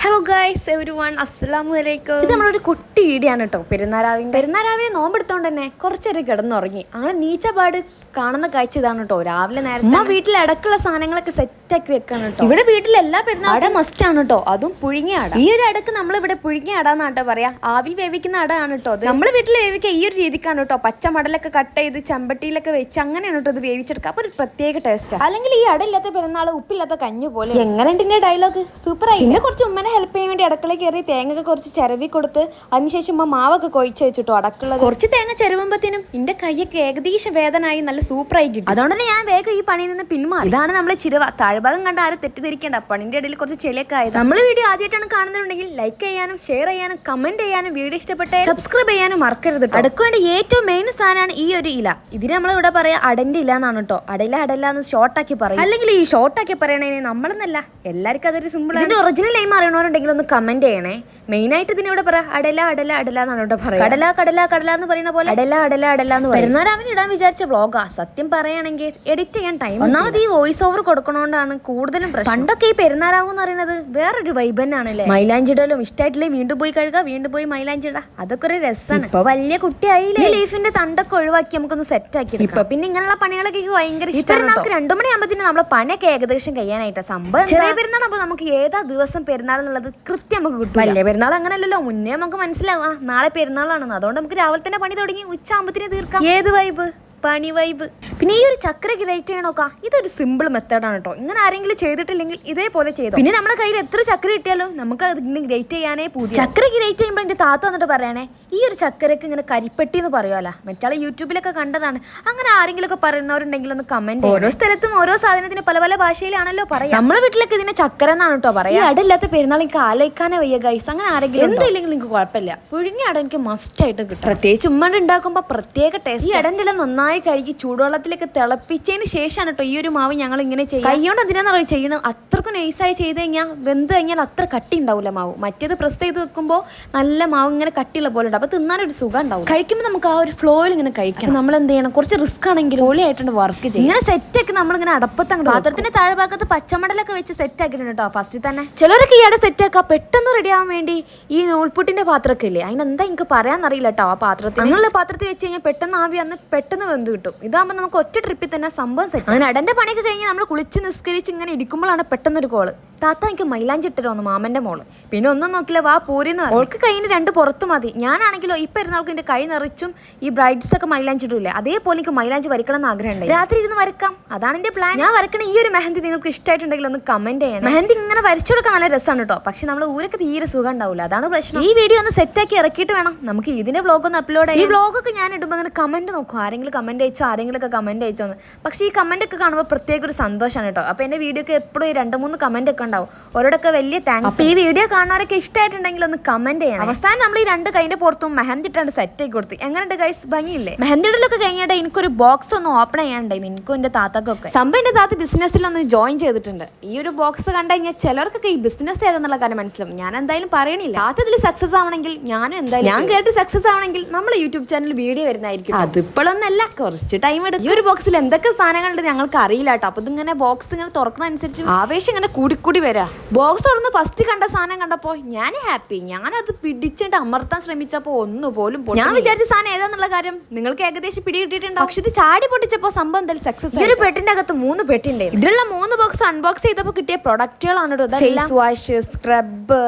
Hello guys every one അസ്സലാമു അലൈക്കും ഇത് നമ്മളൊരു കുട്ടി ഈടിയാണ് കേട്ടോ പെരുന്നാരാവിന് പെരുന്നാരാവിനെ നോമ്പെടുത്തോണ്ട് തന്നെ കുറച്ചേരം കിടന്നുറങ്ങി. അങ്ങനെ നീച്ചപാട് കാണുന്ന കാഴ്ച ഇതാണ് കേട്ടോ രാവിലെ നേരത്തെ ഉമ്മ വീട്ടിൽ അടക്കുള്ള സാധനങ്ങളൊക്കെ സെറ്റ് ആക്കി വെക്കാണ് കേട്ടോ ഇവിടെ വീട്ടിൽ എല്ലാ പെരുന്നാൾ അട മസ്റ്റ് ആണ് കേട്ടോ അതും പുഴുങ്ങിയ അട. ഈ ഒരു അടക്ക് നമ്മൾ ഇവിടെ പുഴുങ്ങിയ അടാന്നാണ് കേട്ടോ പറയാ. ആവിൽ വേവിക്കുന്ന അട ആണ് കേട്ടോ അത് നമ്മൾ വീട്ടിൽ വേവിക്കുക ഈ ഒരു രീതിക്കാണ് കേട്ടോ പച്ച മടലൊക്കെ കട്ട് ചെയ്ത് ചമ്പട്ടിയിലൊക്കെ വെച്ച് അങ്ങനെയാണ് കേട്ടോ ഇത് വേവിച്ചെടുക്കുക അപ്പൊ ഒരു പ്രത്യേക ടേസ്റ്റ് അല്ലെങ്കിൽ ഈ അട ഇല്ലാത്ത പെരുന്നാൾ ഉപ്പില്ലാത്ത കഞ്ഞു പോലെ. എങ്ങനെ ഡയലോഗ് സൂപ്പർ ആയി പിന്നെ കുറച്ച് ഉമ്മനെ ഹെൽപ്പ് ചെയ്യാൻ വേണ്ടി അടുക്കളയിൽ കയറി തേങ്ങ കുറച്ച് ചിരവി കൊടുത്ത് അതിനുശേഷം അമ്മ മാവൊക്കെ കൊഴിച്ച് വെച്ചിട്ടോ അടക്കള കുറച്ച് തേങ്ങ ചിരവുമ്പത്തേനും എന്റെ കൈയൊക്കെ ഏകദേശം വേദനായി നല്ല സൂപ്പറായി കിട്ടും. അതുകൊണ്ട് തന്നെ ഞാൻ വേഗം ഈ പണിയിൽ നിന്ന് പിന്മാറി. ഇതാണ് നമ്മളെ ചിരവ. താഴ്ഭാഗം കണ്ട ആരും തെറ്റിദ്ധരിക്കേണ്ട. പണിന്റെ ഇടയിൽ കുറച്ച് ചെളിയൊക്കെ ആയത്. നമ്മൾ വീഡിയോ ആദ്യമായിട്ടാണ് കാണുന്നുണ്ടെങ്കിൽ ലൈക്ക് ചെയ്യാനും ഷെയർ ചെയ്യാനും കമന്റ് ചെയ്യാനും വീഡിയോ ഇഷ്ടപ്പെട്ട സബ്സ്ക്രൈബ് ചെയ്യാനും മറക്കരുത് അടുക്കുവേണ്ട ഏറ്റവും മെയിൻ സാധനമാണ് ഈ ഒരു ഇല. ഇതിന് നമ്മൾ ഇവിടെ പറയാ അടന്റെ ഇല എന്നാണ് കേട്ടോ അടയില അടയില എന്ന് ഷോർട്ടാക്കി പറയും. അല്ലെങ്കിൽ ഈ ഷോർട്ടാക്കി പറയണേ നമ്മളെന്നല്ല. എല്ലാവർക്കും അതൊരു സിമ്പിൾ ആണ്. ഒറിജിനൽ നെയിം അറിയണവരുണ്ടെങ്കിൽ ഒന്ന് കമന്റ് ചെയ്യണേ. മെയിൻ ആയിട്ട് ഇതിനിവിടെ പറ അടല അടല അടല എന്നാണ് ഇവിടെ പറയാ. കടല കടല കടല എന്ന് പറയുന്ന പോലെ? അടല അടല അടല എന്ന് പറയുന്ന അവൻ ഇടാൻ വിചാരിച്ച വ്ളോഗാ സത്യം പറയുകയാണെങ്കിൽ എഡിറ്റ് ചെയ്യാൻ ടൈം ഒന്നാമത് ഈ വോയിസ് ഓവർ കൊടുക്കണോണ്ടാണ് കൂടുതലും പ്രശ്നം. പണ്ടൊക്കെ ഈ പെരുന്നാരാവ് എന്ന് പറയുന്നത് വേറൊരു വൈബ് തന്നെയാണല്ലേ മൈലാഞ്ചിടലും ഇഷ്ടമായിട്ടില്ലേ വീണ്ടും പോയി കഴുകുക വീണ്ടും പോയി മൈലാഞ്ചിട. അതൊക്കെ ഒരു രസമാണ് ഇപ്പൊ വലിയ കുട്ടിയായില്ലേ? ലീഫിന്റെ തണ്ടൊക്കെ ഒഴിവാക്കി നമുക്കൊന്ന് സെറ്റ് ആക്കി ഇപ്പൊ പിന്നെ ഇങ്ങനെയുള്ള പണികളൊക്കെ എനിക്ക് ഭയങ്കര ഇഷ്ടം നമുക്ക് രണ്ടു മണിയാകുമ്പോഴത്തേനും നമ്മളെ പണിയൊക്കെ ഏകദേശം കഴിയാനായിട്ട്. സംഭവം ചെറിയ പെരുന്നാൾ അപ്പൊ നമുക്ക് ഏതാ ദിവസം പെരുന്നാൾ എന്നുള്ളത് കൃത്യം നമുക്ക് കിട്ടും അല്ലേ പെരുന്നാൾ അങ്ങനല്ലല്ലോ. മുന്നേ നമുക്ക് മനസ്സിലാവും. നാളെ പെരുന്നാളാണെന്ന്. അതുകൊണ്ട് നമുക്ക് രാവിലെ തന്നെ പണി തുടങ്ങി ഉച്ച ആകുമ്പത്തിന് തീർക്കാം. ഏത് വൈബ് പണി വൈബ്. പിന്നെ ഈ ഒരു ചക്ര ഗ്രേറ്റ് ചെയ്യണോക്കാ ഇതൊരു സിമ്പിൾ മെത്തേഡാണ് കേട്ടോ ഇങ്ങനെ ആരെങ്കിലും ചെയ്തിട്ടില്ലെങ്കിൽ ഇതേപോലെ ചെയ്തു. പിന്നെ നമ്മുടെ കയ്യിൽ എത്ര ചക്ര കിട്ടിയാലോ നമുക്ക് അതിന് ഗ്രേറ്റ് ചെയ്യാനേ പൂതി ചക്ര ഗ്രേറ്റ് ചെയ്യുമ്പോൾ എന്റെ താത്ത വന്നിട്ട് പറയണേ ഈ ഒരു ചക്കരക്ക് ഇങ്ങനെ കരിപ്പെട്ടി എന്ന് പറയുമല്ലോ മറ്റാളെ യൂട്യൂബിലൊക്കെ കണ്ടതാണ്. അങ്ങനെ ആരെങ്കിലും ഒക്കെ പറയുന്നവരുണ്ടെങ്കിൽ ഒന്ന് കമന്റ് ഓരോ സ്ഥലത്തും ഓരോ സാധനത്തിന് പല പല ഭാഷയിലാണല്ലോ പറയാം. നമ്മളെ വീട്ടിലൊക്കെ ഇതിനെ ചക്കര എന്നാണ് കേട്ടോ പറയാം. അടല്ലാത്ത പെരുന്നാൾ എനിക്ക് ആലോചിക്കാനേ വയ്യ ഗൈസ് അങ്ങനെ ആരെങ്കിലും എന്തില്ലെങ്കിൽ നിങ്ങൾക്ക് കുഴപ്പമില്ല. പുഴുങ്ങിയ അട എനിക്ക് മസ്റ്റ് ആയിട്ട് കിട്ടും പ്രത്യേകിച്ച് ഉമ്മ ഉണ്ടാക്കുമ്പോൾ പ്രത്യേക ടേസ്റ്റ് ഈ അടന്റെ എല്ലാം നന്നായി കഴുകി ചൂടുവെള്ളത്തിലേക്ക് തിളപ്പിച്ചതിന് ശേഷമാണ് കേട്ടോ ഈ ഒരു മാവ് ഞങ്ങൾ ഇങ്ങനെ ചെയ്യും കൈയോണ്ട് എന്തിനാണെന്ന് ചെയ്യുന്നത് അത്രക്കും നൈസായി ചെയ്ത് കഴിഞ്ഞാൽ വെന്ത് കഴിഞ്ഞാൽ അത്ര കട്ടി ഉണ്ടാവില്ല മാവ്. മറ്റേത് പ്രസ് ചെയ്ത് വെക്കുമ്പോൾ നല്ല മാവ് ഇങ്ങനെ കട്ടിയുള്ള പോലെ ഉണ്ട് അപ്പോൾ തിന്നാനൊരു സുഖം ഉണ്ടാവും. കഴിക്കുമ്പോൾ നമുക്ക് ആ ഒരു ഫ്ലോയിൽ ഇങ്ങനെ കഴിക്കണം. നമ്മൾ എന്ത് ചെയ്യണം? കുറച്ച് റിസ്ക് ആണെങ്കിൽ പൊളിയായിട്ടുണ്ട് വർക്ക് ചെയ്യും ഇങ്ങനെ സെറ്റ് ഒക്കെ നമ്മളിങ്ങനെ അടപ്പത്ത് അങ്ങോട്ട് പാത്രത്തിന്റെ താഴ്ഭാഗത്ത് പച്ചമടലൊക്കെ വെച്ച് സെറ്റ് ആക്കിയിട്ടുണ്ട് കേട്ടോ ഫസ്റ്റിൽ തന്നെ. ചിലരൊക്കെ ഈ സെറ്റ് ആക്കുക പെട്ടെന്ന് റെഡി ആവാൻ വേണ്ടി ഈ നൂൽപുട്ടിന്റെ പാത്രമൊക്കെ ഇല്ലേ? അതിനെന്താ എനിക്ക് പറയാൻ അറിയില്ല കേട്ടോ ആ പാത്രത്തിൽ അങ്ങനെയുള്ള പാത്രത്തിൽ വെച്ച് കഴിഞ്ഞാൽ പെട്ടെന്ന് ആവി അന്ന് പെട്ടെന്ന് വെന്ത് കിട്ടും? ഇതാകുമ്പോൾ നമുക്ക് ഒറ്റ ട്രിപ്പിൽ തന്നെ സംഭവം സെറ്റ് അങ്ങനെ അടന്റെ പണിയൊക്കെ കഴിഞ്ഞ് നമ്മൾ കുളിച്ച് നിസ്കരിച്ച് ഇങ്ങനെ ഇരിക്കുമ്പോഴാണ് പെട്ടെന്നൊരു കോൾ താത്ത എനിക്ക് മൈലാഞ്ചി ഇട്ടിരുന്നു മാമന്റെ മോൾ. പിന്നെ ഒന്നും നോക്കില്ല വാ പൂരിന്ന് പറഞ്ഞു. ഓൾക്ക് കഴിഞ്ഞ് രണ്ട് പുറത്ത് മതി. ഞാനാണെങ്കിലോ ഈ പെരുന്നാൾക്ക് എന്റെ കൈ നിറച്ചും ഈ ബ്രൈഡ്സ് ഒക്കെ മൈലാഞ്ചി ഇടൂലേ? അതേപോലെ എനിക്ക് മൈലാഞ്ചി വരയ്ക്കണം എന്ന് ആഗ്രഹമുണ്ട് രാത്രി ഇരുന്ന് വരക്കാം അതാണ് എന്റെ പ്ലാൻ ഞാൻ വരക്കണ ഈ ഒരു മെഹന്തി നിങ്ങൾക്ക് ഇഷ്ടമായിട്ടുണ്ടെങ്കിൽ ഒന്ന് കമന്റ് ചെയ്യണം. മെഹന്തി ഇങ്ങനെ വരച്ചു കൊടുക്കാൻ നല്ല രസമാണ് കേട്ടോ പക്ഷെ നമ്മൾ ഊരൊക്കെ തീരെ സുഖം ഉണ്ടാവില്ല അതാണ് പ്രശ്നം. ഈ വീഡിയോ ഒന്ന് സെറ്റാക്കി ഇറക്കിയിട്ട് വേണം. നമുക്ക് ഇതിന്റെ വ്ലോഗ് ഒന്ന് അപ്ലോഡ് ചെയ്യാം ഈ വ്ലോഗൊക്കെ ഞാൻ ഇടുമ്പോൾ അങ്ങനെ കമന്റ് നോക്കും. ആരെങ്കിലും കമന്റ് അയച്ചോ ആരെങ്കിലുമൊക്കെ കമന്റ് അയച്ചോ എന്ന്. പക്ഷേ ഈ കമന്റ് ഒക്കെ കാണുമ്പോൾ പ്രത്യേക ഒരു സന്തോഷമാണ് കേട്ടോ. അപ്പോൾ എന്റെ വീഡിയോക്ക് എപ്പോഴും രണ്ട് മൂന്ന് കമന്റ് ഒക്കെ ഉണ്ടാവും. ഓരോടൊക്കെ വലിയ താങ്ക്സ് അപ്പോൾ ഈ വീഡിയോ കാണുന്നവരൊക്കെ ഇഷ്ടമായിട്ടുണ്ടെങ്കിൽ ഒന്ന് കമന്റ് ചെയ്യണം. അവസാനം നമ്മൾ ഈ രണ്ട് കൈന്റെ പുറത്തും മെഹന്തി ഇട്ടാണ്ട് സെറ്റ് ആയി കൊടുത്തു. എങ്ങനെയുണ്ട് ഗൈസ് ഭംഗിയില്ലേ? മെഹന്തി ഇടലൊക്കെ കഴിഞ്ഞിട്ട് എനിക്കൊരു ബോക്സ് ഒന്ന് ഓപ്പൺ ചെയ്യാനുണ്ടായിരുന്നു. എനിക്കും എന്റെ താത്തക്കൊക്കെ. സംഭവം എന്റെ താത്ത ബിസിനസ്സിലൊന്ന് ജോയിൻ ചെയ്തിട്ടുണ്ട്. ഈ ഒരു ബോക്സ് കണ്ടു കഴിഞ്ഞാൽ ചിലർക്കൊക്കെ ഈ ബിസിനസ് ഏതെന്നുള്ള കാര്യം മനസ്സിലാവും. ഞാൻ എന്തായാലും പറയണില്ല. താത്ത ഇതിൽ സക്സസ് ആവണമെങ്കിൽ ഞാനും എന്തായാലും ഞാൻ കേട്ട് സക്സസ് ആവണമെങ്കിൽ നമ്മൾ യൂട്യൂബ് ചാനൽ വീഡിയോ വരുന്നതായിരിക്കും അതിപ്പോഴൊന്നല്ല കുറച്ച് ടൈം എടുക്കും. ഈ ഒരു ബോക്സിൽ എന്തൊക്കെ സാധനങ്ങളുണ്ട് ഞങ്ങൾക്ക് അറിയില്ല കേട്ടോ അപ്പൊ ഇതിങ്ങനെ ബോക്സ് ഇങ്ങനെ തുറക്കണ അനുസരിച്ച് ആവേശം ഇങ്ങനെ കൂടിക്കൂടി വരാ. ബോക്സ് തുറന്ന് ഫസ്റ്റ് കണ്ട സാധനം കണ്ടപ്പോ ഞാൻ ഹാപ്പി ഞാനത് പിടിച്ചിട്ട് അമർത്താൻ ശ്രമിച്ചപ്പോ ഒന്നുപോലും പൊട്ടി- ഞാൻ വിചാരിച്ച സാധനം ഏതാന്നുള്ള കാര്യം? നിങ്ങൾക്ക് ഏകദേശം പിടി കിട്ടിയിട്ടുണ്ടോ പക്ഷെ ഇത് ചാടി പൊട്ടിച്ചപ്പോ സംഭവം എന്തായാലും സക്സസ് ഈ ഒരു പെട്ടിന്റെ അകത്ത് മൂന്ന് പെട്ടിണ്ട് ഇതിലുള്ള മൂന്ന് ബോക്സ് അൺബോക്സ് ചെയ്തപ്പോൾ കിട്ടിയ പ്രൊഡക്റ്റുകളാണ് കേട്ടോ ഫേസ് വാഷ് സ്ക്രബ്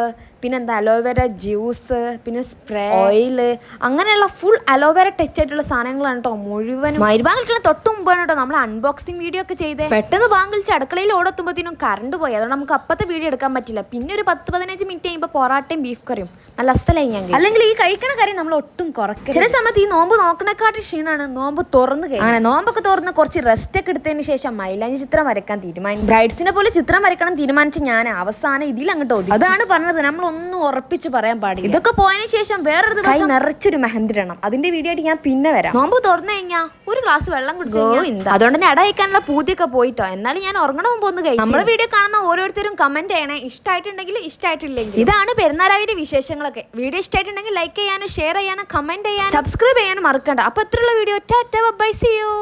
പിന്നെന്താ അലോവേര ജ്യൂസ് പിന്നെ സ്പ്രേ ഓയിൽ അങ്ങനെയുള്ള ഫുൾ അലോവേര ടച്ച് ആയിട്ടുള്ള സാധനങ്ങളാണ് കേട്ടോ മുഴുവൻ മരുഭാഗിക്കുന്ന തൊട്ട് മുമ്പാണ് കേട്ടോ നമ്മൾ അൺബോക്സിംഗ് വീഡിയോ ഒക്കെ ചെയ്തേ. പെട്ടെന്ന് ബാങ്കിളിച്ച് അടുക്കളയിൽ ഓടെത്തുമ്പോഴത്തേനും കറണ്ട് പോയി. അതുകൊണ്ട് നമുക്ക് അപ്പത്തെ വീഡിയോ എടുക്കാൻ പറ്റില്ല. പിന്നെ ഒരു പത്ത് പതിനഞ്ച് മിനിറ്റ് കഴിയുമ്പോൾ പൊറാട്ടയും ബീഫ് കറിയും നല്ല അസ്ഥലായി ഞാൻ അല്ലെങ്കിൽ ഈ കഴിക്കണ കറി നമ്മൾ ഒട്ടും കുറക്കുക ചില സമയത്ത് ഈ നോമ്പ് നോക്കണേക്കാട്ടി ക്ഷീണാണ് നോമ്പ് തുറന്ന് കഴിഞ്ഞു അങ്ങനെ നോമ്പൊക്കെ തുറന്ന് കുറച്ച് റെസ്റ്റ് ഒക്കെ എടുത്തതിന് ശേഷം മൈലാഞ്ചി ചിത്രം വരക്കാൻ തീരുമാനിച്ചു. ബ്രൈഡ്സിനെ പോലെ ചിത്രം വരക്കണം തീരുമാനിച്ച ഞാൻ അവസാനം ഇതിൽ അങ്ങോട്ട് അതാണ് പറഞ്ഞത്. നമ്മൾ ഒന്നും ഉറപ്പിച്ച് പറയാൻ പാടില്ല. ഇതൊക്കെ പോയതിനു ശേഷം വേറൊരു ദിവസം നിറച്ചൊരു മെഹന്തി ഇടണം. അതിന്റെ വീഡിയോ ആയിട്ട് ഞാൻ പിന്നെ വരാം. നോമ്പ് തുറന്നു കഴിഞ്ഞാൽ ഒരു ഗ്ലാസ് വെള്ളം കുടിച്ചോ അതുകൊണ്ട് തന്നെ അടയിക്കാനുള്ള പൂതിയൊക്കെ പോയിട്ടോ. എന്നാലും ഞാൻ ഉറങ്ങണ മുമ്പ് ഒന്ന് കഴിച്ചു നമ്മുടെ വീഡിയോ കാണുന്ന ഓരോരുത്തരും കമന്റ് ചെയ്യണേ. ഇഷ്ടമായിട്ടുണ്ടെങ്കിൽ ഇഷ്ടമായിട്ടില്ലെങ്കിൽ ഇതാണ് പെരുന്നാരാവിന്റെ വിശേഷങ്ങളൊക്കെ. വീഡിയോ ഇഷ്ടമായിട്ടുണ്ടെങ്കിൽ ലൈക്ക് ചെയ്യാനും ഷെയർ ചെയ്യാനും കമന്റ് ചെയ്യാനും. സബ്സ്ക്രൈബ് ചെയ്യാനും മറക്കണ്ട. അപ്പൊ ഇത്രയുള്ള video tata bye see you